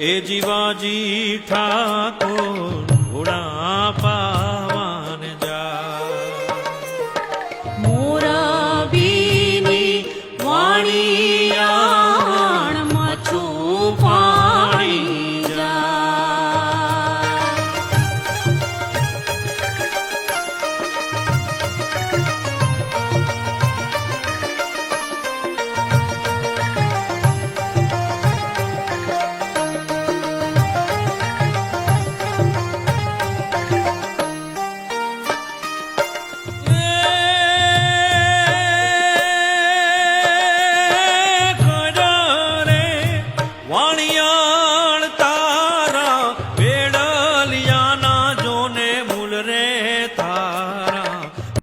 એ જીવાજી ઠાકોર ઘોડા પાવાન જા. મોરા વાણિયા